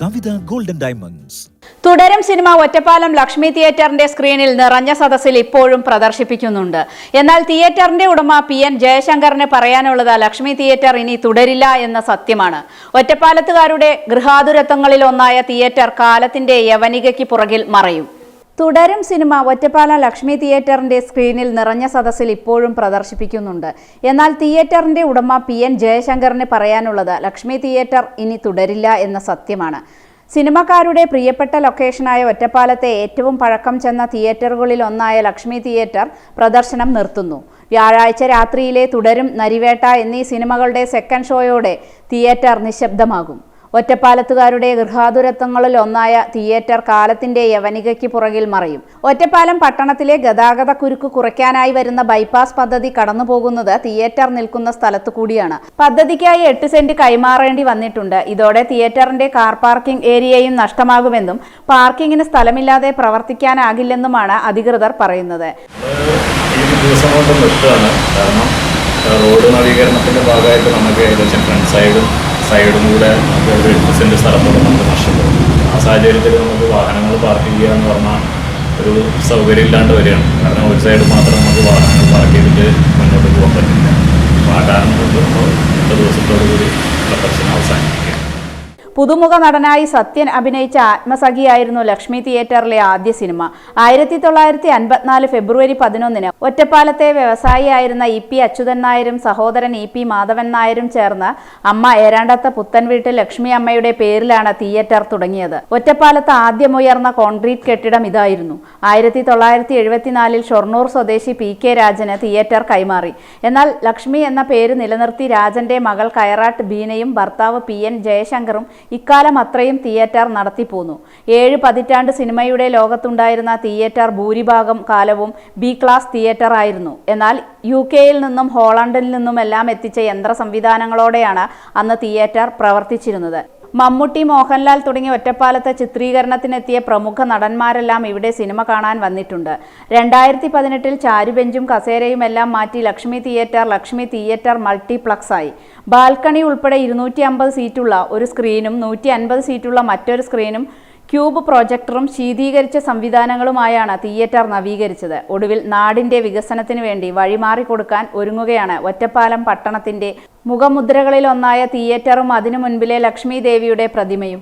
കവിത golden diamonds തുടരും cinema Ottapalam Lakshmi തിയേറ്ററിന്റെ സ്ക്രീനിൽ നിറഞ്ഞ സദസ്സിൽ ഇപ്പോഴും പ്രദർശിപ്പിക്കുന്നുണ്ട്. എന്നാൽ തിയേറ്ററിന്റെ ഉടമ പി എൻ ജയശങ്കറിന് പറയാനുള്ളത് ലക്ഷ്മി തിയേറ്റർ ഇനി തുടരില്ല എന്ന സത്യമാണ്. ഒറ്റപ്പാലത്തുകാരുടെ ഗൃഹാതുരത്വങ്ങളിൽ ഒന്നായ തിയേറ്റർ കാലത്തിന്റെ യവനികയ്ക്ക് പുറകിൽ മറയും. തുടരും സിനിമ ഒറ്റപ്പാല ലക്ഷ്മി തിയേറ്ററിന്റെ സ്ക്രീനിൽ നിറഞ്ഞ സദസ്സിൽ ഇപ്പോഴും പ്രദർശിപ്പിക്കുന്നുണ്ട്. എന്നാൽ തിയേറ്ററിന്റെ ഉടമ പി എൻ ജയശങ്കറിന് പറയാനുള്ളത് ലക്ഷ്മി തിയേറ്റർ ഇനി തുടരില്ല എന്ന സത്യമാണ്. സിനിമക്കാരുടെ പ്രിയപ്പെട്ട ലൊക്കേഷനായ ഒറ്റപ്പാലത്തെ ഏറ്റവും പഴക്കം ചെന്ന തിയേറ്ററുകളിൽ ഒന്നായ ലക്ഷ്മി തിയേറ്റർ പ്രദർശനം നിർത്തുന്നു. വ്യാഴാഴ്ച രാത്രിയിലെ തുടരും നരിവേട്ട എന്നീ സിനിമകളുടെ സെക്കൻഡ് ഷോയോടെ തിയേറ്റർ നിശബ്ദമാകും. ഒറ്റപ്പാലത്തുകാരുടെ ഗൃഹാതുരത്വങ്ങളിൽ ഒന്നായ തിയേറ്റർ കാലത്തിന്റെ യവനികയ്ക്ക് പുറകിൽ മറയും. ഒറ്റപ്പാലം പട്ടണത്തിലെ ഗതാഗത കുരുക്ക് കുറയ്ക്കാനായി വരുന്ന ബൈപ്പാസ് പദ്ധതി കടന്നുപോകുന്നത് തിയേറ്റർ നിൽക്കുന്ന സ്ഥലത്തു കൂടിയാണ്. പദ്ധതിക്കായി എട്ട് സെന്റ് കൈമാറേണ്ടി വന്നിട്ടുണ്ട്. ഇതോടെ തിയേറ്ററിന്റെ കാർ പാർക്കിംഗ് ഏരിയയും നഷ്ടമാകുമെന്നും പാർക്കിംഗിന് സ്ഥലമില്ലാതെ പ്രവർത്തിക്കാനാകില്ലെന്നുമാണ് അധികൃതർ പറയുന്നത്. റോഡ് നവീകരണത്തിന്റെ ഭാഗമായിട്ട് നമുക്ക് ഏകദേശം ഫ്രണ്ട് സൈഡും സൈഡും കൂടെ ഒരു എട്ട് സെന്റ് സ്ഥലത്തോടെ നമുക്ക് നഷ്ടപ്പെടും ആ സാഹചര്യത്തിൽ നമുക്ക് വാഹനങ്ങൾ പാർക്ക് ചെയ്യുക എന്ന് പറഞ്ഞാൽ ഒരു സൗകര്യം ഇല്ലാണ്ട് വരികയാണ്. കാരണം ഒരു സൈഡ് മാത്രം നമുക്ക് വാഹനങ്ങൾ പാർക്ക് ചെയ്തിട്ട് മുന്നോട്ട് പോകാൻ പറ്റില്ല. അപ്പോൾ ആ കാരണം കൊണ്ട് നമ്മൾ രണ്ട് ദിവസത്തോടു കൂടി പ്രദർശനം അവസാനിപ്പിക്കുക പുതുമുഖ നടനായി സത്യൻ അഭിനയിച്ച ആത്മസഖിയായിരുന്നു ലക്ഷ്മി തിയേറ്ററിലെ ആദ്യ സിനിമ. ആയിരത്തി തൊള്ളായിരത്തി അൻപത്തിനാല് ഫെബ്രുവരി പതിനൊന്നിന് ഒറ്റപ്പാലത്തെ വ്യവസായിയായിരുന്ന ഇ പി അച്യുതൻ നായരും സഹോദരൻ ഇ പി മാധവൻ നായരും ചേർന്ന് അമ്മ ഏരാണ്ടത്തെ പുത്തൻ വീട്ടിൽ ലക്ഷ്മി അമ്മയുടെ പേരിലാണ് തിയേറ്റർ തുടങ്ങിയത്. ഒറ്റപ്പാലത്ത് ആദ്യമുയർന്ന കോൺക്രീറ്റ് കെട്ടിടം ഇതായിരുന്നു. ആയിരത്തി തൊള്ളായിരത്തി എഴുപത്തിനാലിൽ ഷൊർണൂർ സ്വദേശി പി കെ രാജന് തിയേറ്റർ കൈമാറി. എന്നാൽ ലക്ഷ്മി എന്ന പേര് നിലനിർത്തി രാജന്റെ മകൾ കയറാട്ട് ബീനയും ഭർത്താവ് പി എൻ ജയശങ്കറും ഇക്കാലം അത്രയും തിയേറ്റർ നടത്തിപ്പോന്നു ഏഴ് പതിറ്റാണ്ട് സിനിമയുടെ ലോകത്തുണ്ടായിരുന്ന തിയേറ്റർ ഭൂരിഭാഗം കാലവും ബി ക്ലാസ് തിയേറ്റർ ആയിരുന്നു. എന്നാൽ യു കെയിൽ നിന്നും ഹോളണ്ടിൽ നിന്നുമെല്ലാം എത്തിച്ച യന്ത്ര സംവിധാനങ്ങളോടെയാണ് അന്ന് തിയേറ്റർ പ്രവർത്തിച്ചിരുന്നത്. മമ്മൂട്ടി മോഹൻലാൽ തുടങ്ങിയ ഒറ്റപ്പാലത്തെ ചിത്രീകരണത്തിനെത്തിയ പ്രമുഖ നടന്മാരെല്ലാം ഇവിടെ സിനിമ കാണാൻ വന്നിട്ടുണ്ട്. രണ്ടായിരത്തി പതിനെട്ടിൽ ചാരുബെഞ്ചും കസേരയും എല്ലാം മാറ്റി Lakshmi theatre Lakshmi theatre multiplex ആയി ബാൽക്കണി ഉൾപ്പെടെ ഇരുന്നൂറ്റി അമ്പത് സീറ്റുള്ള ഒരു സ്ക്രീനും നൂറ്റി അൻപത് സീറ്റുള്ള മറ്റൊരു സ്ക്രീനും ക്യൂബ് പ്രൊജക്ടറും ശീതീകരിച്ച സംവിധാനങ്ങളുമായാണ് തിയേറ്റർ നവീകരിച്ചത്. ഒടുവിൽ നാടിന്റെ വികസനത്തിന് വേണ്ടി വഴിമാറി കൊടുക്കാൻ ഒരുങ്ങുകയാണ് ഒറ്റപ്പാലം പട്ടണത്തിന്റെ മുഖമുദ്രകളിലൊന്നായ തിയേറ്ററും അതിനു മുൻപിലെ ലക്ഷ്മി ദേവിയുടെ പ്രതിമയും